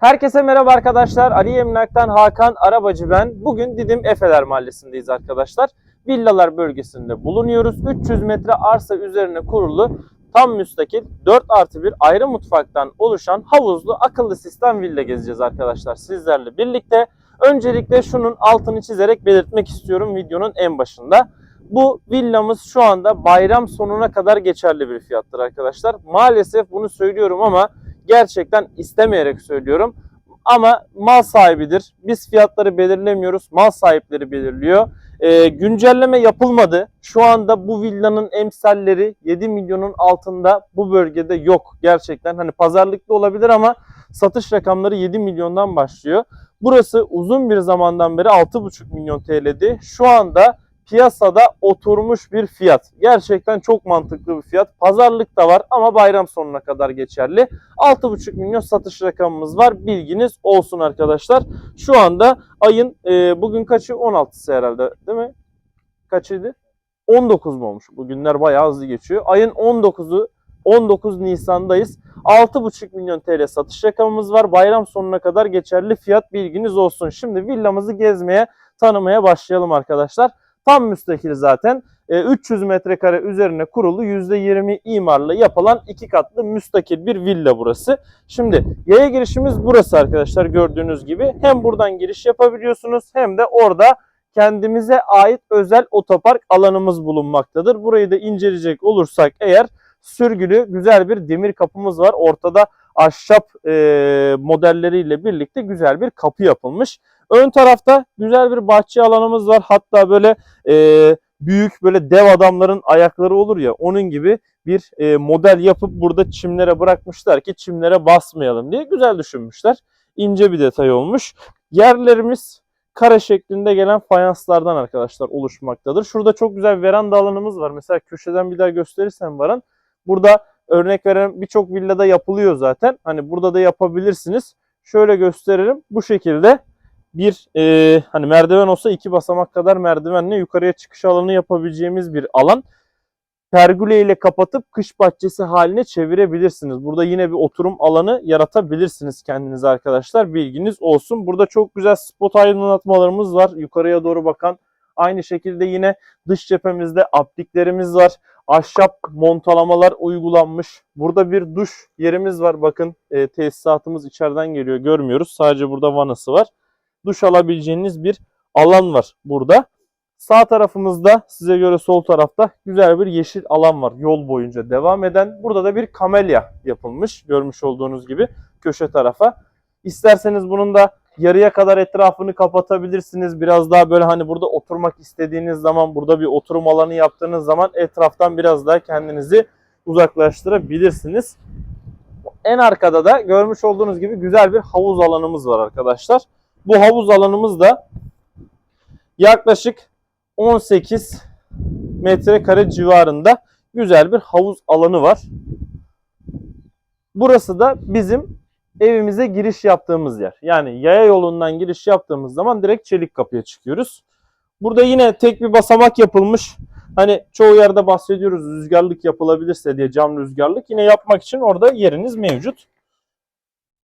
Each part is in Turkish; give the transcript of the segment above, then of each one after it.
Herkese merhaba arkadaşlar. Ali Emlak'tan Hakan Arabacı ben. Bugün Didim Efeler Mahallesi'ndeyiz arkadaşlar. Villalar bölgesinde bulunuyoruz. 300 metre arsa üzerine kurulu tam müstakil 4 artı 1 ayrı mutfaktan oluşan havuzlu akıllı sistem villa gezeceğiz arkadaşlar sizlerle birlikte. Öncelikle şunun altını çizerek belirtmek istiyorum videonun en başında. Bu villamız şu anda bayram sonuna kadar geçerli bir fiyattır arkadaşlar. Maalesef bunu söylüyorum ama gerçekten istemeyerek söylüyorum. Ama mal sahibidir. Biz fiyatları belirlemiyoruz. Mal sahipleri belirliyor. Ee, güncelleme yapılmadı. Şu anda bu villanın emsalleri 7 milyonun altında bu bölgede yok. Gerçekten hani pazarlıklı olabilir ama satış rakamları 7 milyondan başlıyor. Burası uzun bir zamandan beri 6,5 milyon TL'di. Şu anda piyasada oturmuş bir fiyat. Gerçekten çok mantıklı bir fiyat. Pazarlık da var ama bayram sonuna kadar geçerli. 6,5 milyon satış rakamımız var. Bilginiz olsun arkadaşlar. Şu anda ayın e, bugün kaçı? 16'sı herhalde değil mi? Kaçıydı? 19 mu olmuş? Bugünler bayağı hızlı geçiyor. Ayın 19'u 19 Nisan'dayız. 6,5 milyon TL satış rakamımız var. Bayram sonuna kadar geçerli fiyat bilginiz olsun. Şimdi villamızı gezmeye, tanımaya başlayalım arkadaşlar. Tam müstakil zaten. E, 300 metrekare üzerine kurulu %20 imarlı yapılan iki katlı müstakil bir villa burası. Şimdi yaya girişimiz burası arkadaşlar gördüğünüz gibi. Hem buradan giriş yapabiliyorsunuz hem de orada kendimize ait özel otopark alanımız bulunmaktadır. Burayı da inceleyecek olursak eğer sürgülü güzel bir demir kapımız var. Ortada ahşap e, modelleriyle birlikte güzel bir kapı yapılmış. Ön tarafta güzel bir bahçe alanımız var. Hatta böyle e, büyük böyle dev adamların ayakları olur ya onun gibi bir e, model yapıp burada çimlere bırakmışlar ki çimlere basmayalım diye güzel düşünmüşler. İnce bir detay olmuş. Yerlerimiz kare şeklinde gelen fayanslardan arkadaşlar oluşmaktadır. Şurada çok güzel veranda alanımız var. Mesela köşeden bir daha gösterirsen Baran. Burada örnek veren birçok villada yapılıyor zaten. Hani burada da yapabilirsiniz. Şöyle gösteririm. Bu şekilde bir e, hani merdiven olsa iki basamak kadar merdivenle yukarıya çıkış alanı yapabileceğimiz bir alan. Pergüle ile kapatıp kış bahçesi haline çevirebilirsiniz. Burada yine bir oturum alanı yaratabilirsiniz kendinize arkadaşlar. Bilginiz olsun. Burada çok güzel spot aydınlatmalarımız var. Yukarıya doğru bakan. Aynı şekilde yine dış cephemizde apliklerimiz var. Ahşap montalamalar uygulanmış. Burada bir duş yerimiz var. Bakın e, tesisatımız içeriden geliyor. Görmüyoruz. Sadece burada vanası var duş alabileceğiniz bir alan var burada. Sağ tarafımızda size göre sol tarafta güzel bir yeşil alan var yol boyunca devam eden. Burada da bir kamelya yapılmış görmüş olduğunuz gibi köşe tarafa. İsterseniz bunun da yarıya kadar etrafını kapatabilirsiniz. Biraz daha böyle hani burada oturmak istediğiniz zaman burada bir oturum alanı yaptığınız zaman etraftan biraz daha kendinizi uzaklaştırabilirsiniz. En arkada da görmüş olduğunuz gibi güzel bir havuz alanımız var arkadaşlar. Bu havuz alanımız da yaklaşık 18 metrekare civarında güzel bir havuz alanı var. Burası da bizim evimize giriş yaptığımız yer. Yani yaya yolundan giriş yaptığımız zaman direkt çelik kapıya çıkıyoruz. Burada yine tek bir basamak yapılmış. Hani çoğu yerde bahsediyoruz rüzgarlık yapılabilirse diye cam rüzgarlık. Yine yapmak için orada yeriniz mevcut.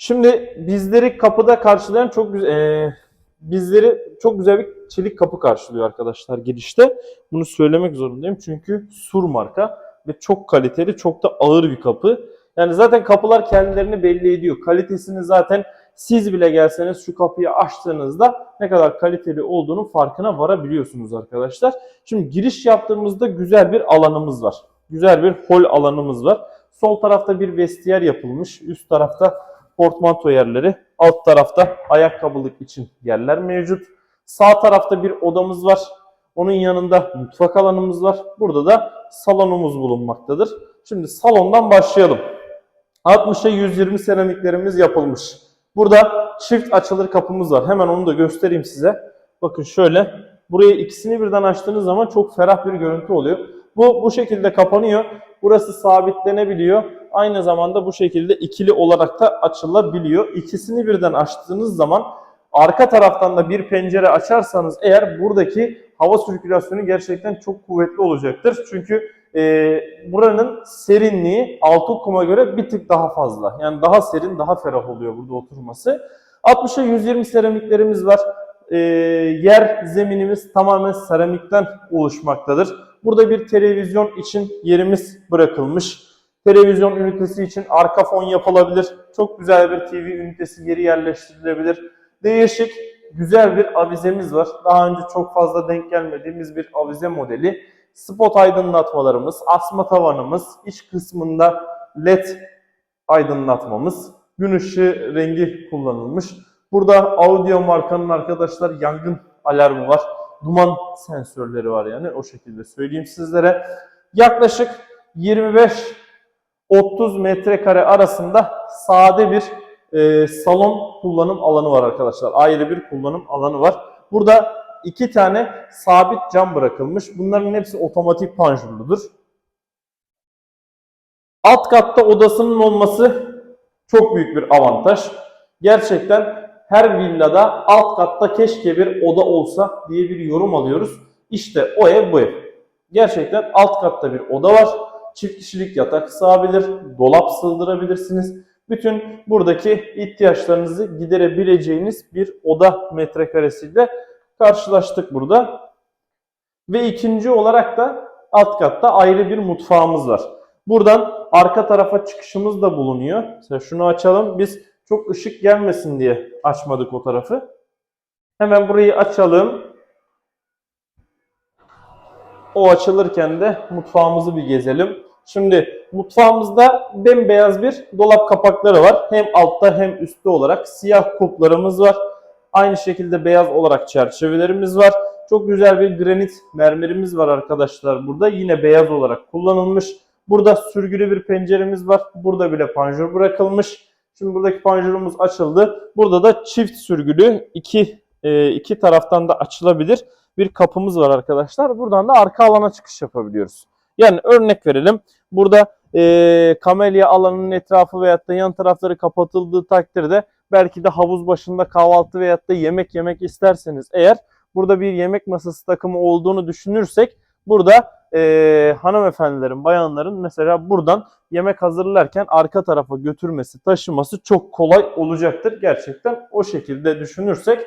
Şimdi bizleri kapıda karşılayan çok güzel, bizleri çok güzel bir çelik kapı karşılıyor arkadaşlar girişte. Bunu söylemek zorundayım çünkü Sur marka ve çok kaliteli, çok da ağır bir kapı. Yani zaten kapılar kendilerini belli ediyor. Kalitesini zaten siz bile gelseniz şu kapıyı açtığınızda ne kadar kaliteli olduğunun farkına varabiliyorsunuz arkadaşlar. Şimdi giriş yaptığımızda güzel bir alanımız var. Güzel bir hol alanımız var. Sol tarafta bir vestiyer yapılmış. Üst tarafta portmanto yerleri. Alt tarafta ayakkabılık için yerler mevcut. Sağ tarafta bir odamız var. Onun yanında mutfak alanımız var. Burada da salonumuz bulunmaktadır. Şimdi salondan başlayalım. 60'a 120 seramiklerimiz yapılmış. Burada çift açılır kapımız var. Hemen onu da göstereyim size. Bakın şöyle. Burayı ikisini birden açtığınız zaman çok ferah bir görüntü oluyor. Bu bu şekilde kapanıyor. Burası sabitlenebiliyor. Aynı zamanda bu şekilde ikili olarak da açılabiliyor. İkisini birden açtığınız zaman arka taraftan da bir pencere açarsanız eğer buradaki hava sirkülasyonu gerçekten çok kuvvetli olacaktır. Çünkü e, buranın serinliği Altokum'a göre bir tık daha fazla. Yani daha serin, daha ferah oluyor burada oturması. 60'a 120 seramiklerimiz var. E, yer zeminimiz tamamen seramikten oluşmaktadır. Burada bir televizyon için yerimiz bırakılmış. Televizyon ünitesi için arka fon yapılabilir. Çok güzel bir TV ünitesi geri yerleştirilebilir. Değişik, güzel bir avizemiz var. Daha önce çok fazla denk gelmediğimiz bir avize modeli. Spot aydınlatmalarımız, asma tavanımız, iç kısmında led aydınlatmamız, gün ışığı rengi kullanılmış. Burada audio markanın arkadaşlar yangın alarmı var. Duman sensörleri var yani o şekilde söyleyeyim sizlere. Yaklaşık 25-30 metrekare arasında sade bir e, salon kullanım alanı var arkadaşlar. Ayrı bir kullanım alanı var. Burada iki tane sabit cam bırakılmış. Bunların hepsi otomatik panjurludur. Alt katta odasının olması çok büyük bir avantaj. Gerçekten her villada alt katta keşke bir oda olsa diye bir yorum alıyoruz. İşte o ev bu ev. Gerçekten alt katta bir oda var. Çift kişilik yatak sığabilir, dolap sığdırabilirsiniz. Bütün buradaki ihtiyaçlarınızı giderebileceğiniz bir oda metrekaresiyle karşılaştık burada. Ve ikinci olarak da alt katta ayrı bir mutfağımız var. Buradan arka tarafa çıkışımız da bulunuyor. Mesela şunu açalım. Biz çok ışık gelmesin diye açmadık o tarafı. Hemen burayı açalım. O açılırken de mutfağımızı bir gezelim. Şimdi mutfağımızda bembeyaz bir dolap kapakları var. Hem altta hem üstte olarak siyah kuplarımız var. Aynı şekilde beyaz olarak çerçevelerimiz var. Çok güzel bir granit mermerimiz var arkadaşlar burada. Yine beyaz olarak kullanılmış. Burada sürgülü bir penceremiz var. Burada bile panjur bırakılmış. Şimdi buradaki panjurumuz açıldı. Burada da çift sürgülü iki, e, iki taraftan da açılabilir bir kapımız var arkadaşlar. Buradan da arka alana çıkış yapabiliyoruz. Yani örnek verelim. Burada e, kamelya alanının etrafı veyahut da yan tarafları kapatıldığı takdirde belki de havuz başında kahvaltı veyahut da yemek yemek isterseniz eğer burada bir yemek masası takımı olduğunu düşünürsek burada e, hanımefendilerin, bayanların mesela buradan yemek hazırlarken arka tarafa götürmesi, taşıması çok kolay olacaktır. Gerçekten o şekilde düşünürsek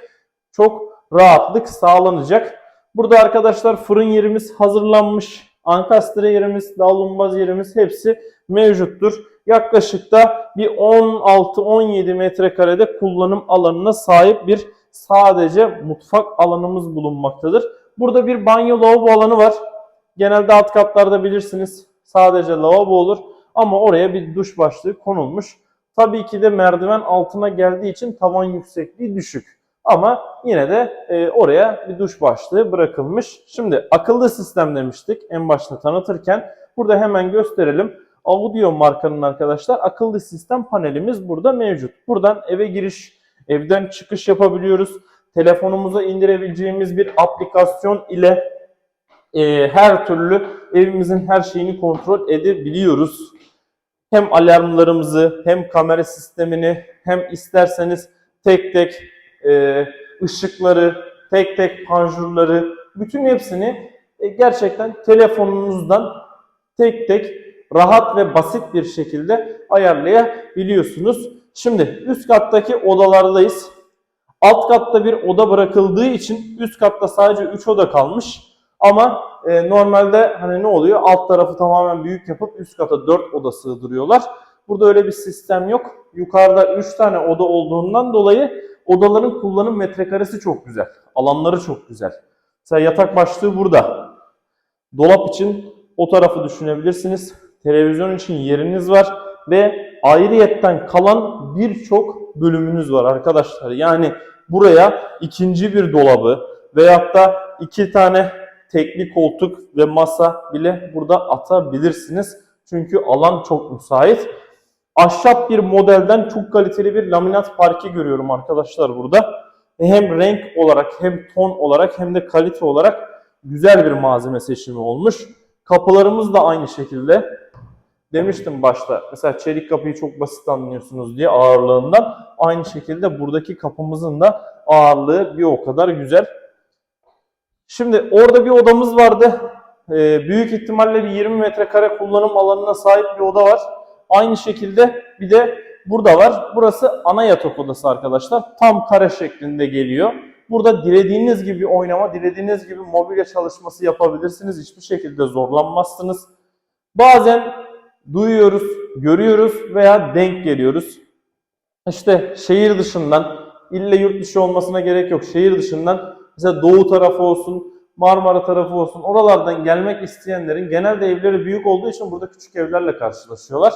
çok rahatlık sağlanacak. Burada arkadaşlar fırın yerimiz hazırlanmış. Ankastre yerimiz, davlumbaz yerimiz hepsi mevcuttur. Yaklaşık da bir 16-17 metrekarede kullanım alanına sahip bir sadece mutfak alanımız bulunmaktadır. Burada bir banyo lavabo alanı var. Genelde alt katlarda bilirsiniz sadece lavabo olur ama oraya bir duş başlığı konulmuş. Tabii ki de merdiven altına geldiği için tavan yüksekliği düşük. Ama yine de e, oraya bir duş başlığı bırakılmış. Şimdi akıllı sistem demiştik en başta tanıtırken. Burada hemen gösterelim. Audio markanın arkadaşlar akıllı sistem panelimiz burada mevcut. Buradan eve giriş, evden çıkış yapabiliyoruz. Telefonumuza indirebileceğimiz bir aplikasyon ile e, her türlü evimizin her şeyini kontrol edebiliyoruz. Hem alarmlarımızı hem kamera sistemini hem isterseniz tek tek e, ışıkları, tek tek panjurları, bütün hepsini e, gerçekten telefonunuzdan tek tek rahat ve basit bir şekilde ayarlayabiliyorsunuz. Şimdi üst kattaki odalardayız. Alt katta bir oda bırakıldığı için üst katta sadece 3 oda kalmış. Ama e, normalde hani ne oluyor? Alt tarafı tamamen büyük yapıp üst kata 4 oda sığdırıyorlar. Burada öyle bir sistem yok. Yukarıda 3 tane oda olduğundan dolayı odaların kullanım metrekaresi çok güzel. Alanları çok güzel. Mesela yatak başlığı burada. Dolap için o tarafı düşünebilirsiniz. Televizyon için yeriniz var ve ayrıyetten kalan birçok bölümünüz var arkadaşlar. Yani buraya ikinci bir dolabı veyahut da iki tane tekli koltuk ve masa bile burada atabilirsiniz. Çünkü alan çok müsait. Ahşap bir modelden çok kaliteli bir laminat parke görüyorum arkadaşlar burada. Hem renk olarak hem ton olarak hem de kalite olarak güzel bir malzeme seçimi olmuş. Kapılarımız da aynı şekilde. Demiştim başta mesela çelik kapıyı çok basit anlıyorsunuz diye ağırlığından. Aynı şekilde buradaki kapımızın da ağırlığı bir o kadar güzel. Şimdi orada bir odamız vardı. Ee, büyük ihtimalle bir 20 metrekare kullanım alanına sahip bir oda var. Aynı şekilde bir de burada var. Burası ana yatak odası arkadaşlar. Tam kare şeklinde geliyor. Burada dilediğiniz gibi oynama, dilediğiniz gibi mobilya çalışması yapabilirsiniz. Hiçbir şekilde zorlanmazsınız. Bazen duyuyoruz, görüyoruz veya denk geliyoruz. İşte şehir dışından, ille yurt dışı olmasına gerek yok. Şehir dışından mesela doğu tarafı olsun, Marmara tarafı olsun oralardan gelmek isteyenlerin genelde evleri büyük olduğu için burada küçük evlerle karşılaşıyorlar.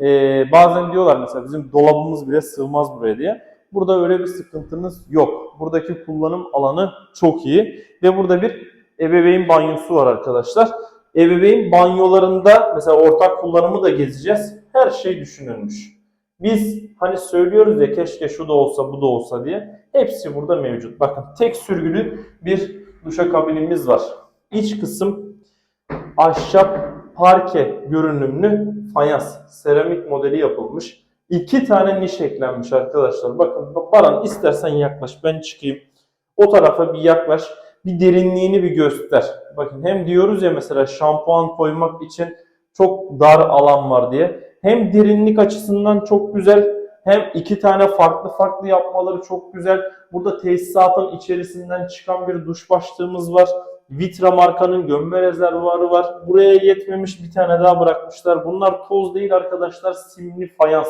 Ee, bazen diyorlar mesela bizim dolabımız bile sığmaz buraya diye. Burada öyle bir sıkıntınız yok. Buradaki kullanım alanı çok iyi ve burada bir ebeveyn banyosu var arkadaşlar. Ebeveyn banyolarında mesela ortak kullanımı da gezeceğiz. Her şey düşünülmüş. Biz hani söylüyoruz ya keşke şu da olsa bu da olsa diye. Hepsi burada mevcut. Bakın tek sürgülü bir duşakabinimiz var. İç kısım ahşap parke görünümlü fayans, seramik modeli yapılmış. İki tane niş eklenmiş arkadaşlar. Bakın Baran istersen yaklaş ben çıkayım. O tarafa bir yaklaş. Bir derinliğini bir göster. Bakın hem diyoruz ya mesela şampuan koymak için çok dar alan var diye. Hem derinlik açısından çok güzel hem iki tane farklı farklı yapmaları çok güzel. Burada tesisatın içerisinden çıkan bir duş başlığımız var. Vitra markanın gömme rezervuarı var. Buraya yetmemiş bir tane daha bırakmışlar. Bunlar toz değil arkadaşlar. Simli fayans.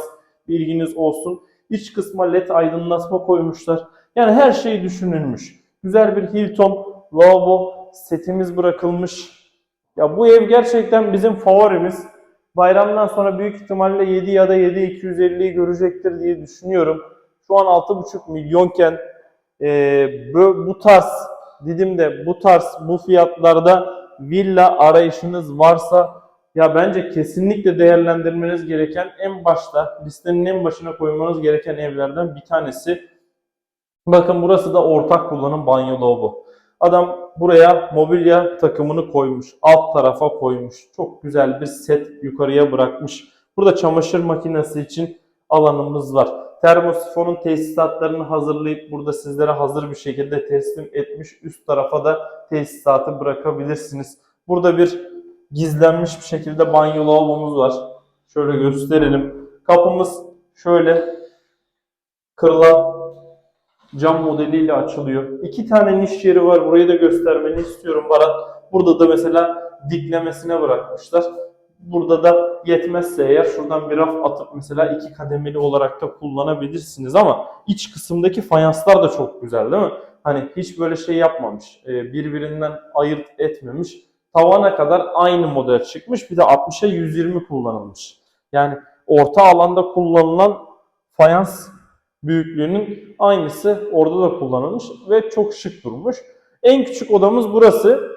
Bilginiz olsun. İç kısma led aydınlatma koymuşlar. Yani her şey düşünülmüş. Güzel bir Hilton lavabo setimiz bırakılmış. Ya bu ev gerçekten bizim favorimiz. Bayramdan sonra büyük ihtimalle 7 ya da 7.250'yi görecektir diye düşünüyorum. Şu an 6.5 milyonken e, bu, bu tarz Didim'de bu tarz bu fiyatlarda villa arayışınız varsa ya bence kesinlikle değerlendirmeniz gereken en başta listenin en başına koymanız gereken evlerden bir tanesi. Bakın burası da ortak kullanım banyo lavabo. Adam buraya mobilya takımını koymuş. Alt tarafa koymuş. Çok güzel bir set yukarıya bırakmış. Burada çamaşır makinesi için alanımız var. Termosifonun tesisatlarını hazırlayıp burada sizlere hazır bir şekilde teslim etmiş. Üst tarafa da tesisatı bırakabilirsiniz. Burada bir gizlenmiş bir şekilde banyo lavabomuz var. Şöyle gösterelim. Kapımız şöyle kırılan cam modeliyle açılıyor. İki tane niş yeri var. Burayı da göstermeni istiyorum Baran. Burada da mesela diklemesine bırakmışlar. Burada da yetmezse eğer şuradan bir raf atıp mesela iki kademeli olarak da kullanabilirsiniz ama iç kısımdaki fayanslar da çok güzel değil mi? Hani hiç böyle şey yapmamış. e, Birbirinden ayırt etmemiş. Tavana kadar aynı model çıkmış. Bir de 60'a 120 kullanılmış. Yani orta alanda kullanılan fayans büyüklüğünün aynısı orada da kullanılmış ve çok şık durmuş. En küçük odamız burası.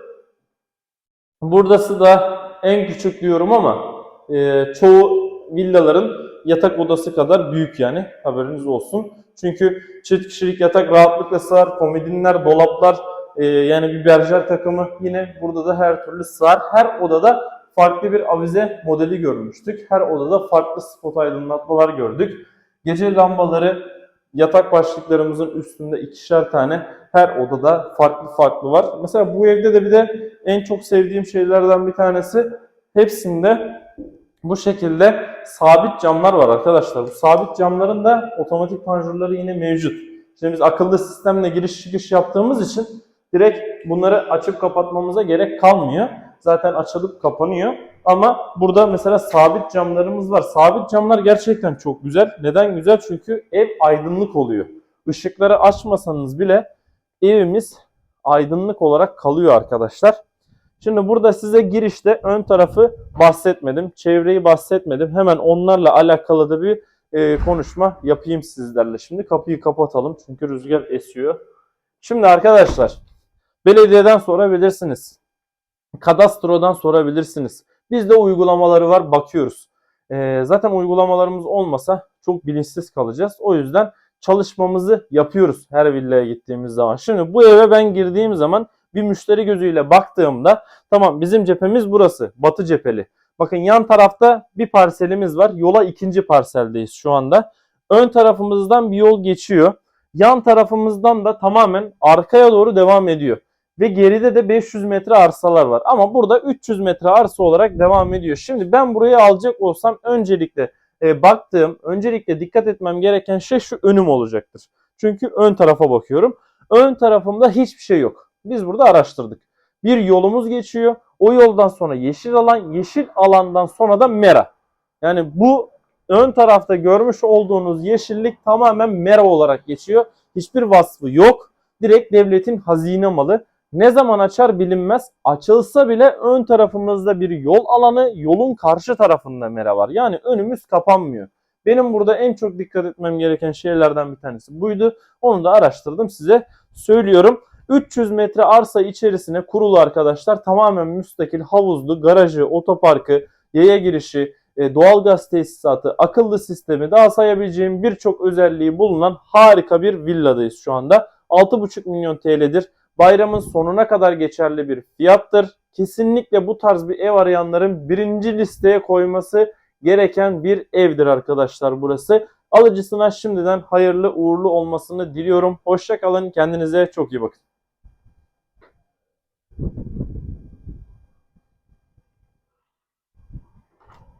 Buradası da en küçük diyorum ama e, çoğu villaların yatak odası kadar büyük yani haberiniz olsun. Çünkü çift kişilik yatak rahatlıkla sığar, komodinler, dolaplar e, yani bir berjer takımı yine burada da her türlü sığar. Her odada farklı bir avize modeli görmüştük. Her odada farklı spot aydınlatmalar gördük. Gece lambaları yatak başlıklarımızın üstünde ikişer tane her odada farklı farklı var. Mesela bu evde de bir de en çok sevdiğim şeylerden bir tanesi hepsinde bu şekilde sabit camlar var arkadaşlar. Bu sabit camların da otomatik panjurları yine mevcut. Şimdi biz akıllı sistemle giriş çıkış yaptığımız için direkt bunları açıp kapatmamıza gerek kalmıyor. Zaten açılıp kapanıyor. Ama burada mesela sabit camlarımız var. Sabit camlar gerçekten çok güzel. Neden güzel? Çünkü ev aydınlık oluyor. Işıkları açmasanız bile evimiz aydınlık olarak kalıyor arkadaşlar. Şimdi burada size girişte ön tarafı bahsetmedim. Çevreyi bahsetmedim. Hemen onlarla alakalı da bir e, konuşma yapayım sizlerle. Şimdi kapıyı kapatalım çünkü rüzgar esiyor. Şimdi arkadaşlar belediyeden sorabilirsiniz. Kadastrodan sorabilirsiniz. Bizde uygulamaları var bakıyoruz. E, zaten uygulamalarımız olmasa çok bilinçsiz kalacağız. O yüzden çalışmamızı yapıyoruz her villaya gittiğimiz zaman. Şimdi bu eve ben girdiğim zaman bir müşteri gözüyle baktığımda tamam bizim cephemiz burası. Batı cepheli. Bakın yan tarafta bir parselimiz var. Yola ikinci parseldeyiz şu anda. Ön tarafımızdan bir yol geçiyor. Yan tarafımızdan da tamamen arkaya doğru devam ediyor. Ve geride de 500 metre arsalar var. Ama burada 300 metre arsa olarak devam ediyor. Şimdi ben burayı alacak olsam öncelikle e, baktığım, öncelikle dikkat etmem gereken şey şu önüm olacaktır. Çünkü ön tarafa bakıyorum. Ön tarafımda hiçbir şey yok. Biz burada araştırdık. Bir yolumuz geçiyor. O yoldan sonra yeşil alan, yeşil alandan sonra da mera. Yani bu ön tarafta görmüş olduğunuz yeşillik tamamen mera olarak geçiyor. Hiçbir vasfı yok. Direkt devletin hazine malı. Ne zaman açar bilinmez. Açılsa bile ön tarafımızda bir yol alanı, yolun karşı tarafında mera var. Yani önümüz kapanmıyor. Benim burada en çok dikkat etmem gereken şeylerden bir tanesi buydu. Onu da araştırdım size söylüyorum. 300 metre arsa içerisine kurulu arkadaşlar tamamen müstakil havuzlu, garajı, otoparkı, yaya girişi, e, doğalgaz tesisatı, akıllı sistemi daha sayabileceğim birçok özelliği bulunan harika bir villadayız şu anda. 6,5 milyon TL'dir. Bayramın sonuna kadar geçerli bir fiyattır. Kesinlikle bu tarz bir ev arayanların birinci listeye koyması gereken bir evdir arkadaşlar burası. Alıcısına şimdiden hayırlı uğurlu olmasını diliyorum. Hoşça kalın. Kendinize çok iyi bakın.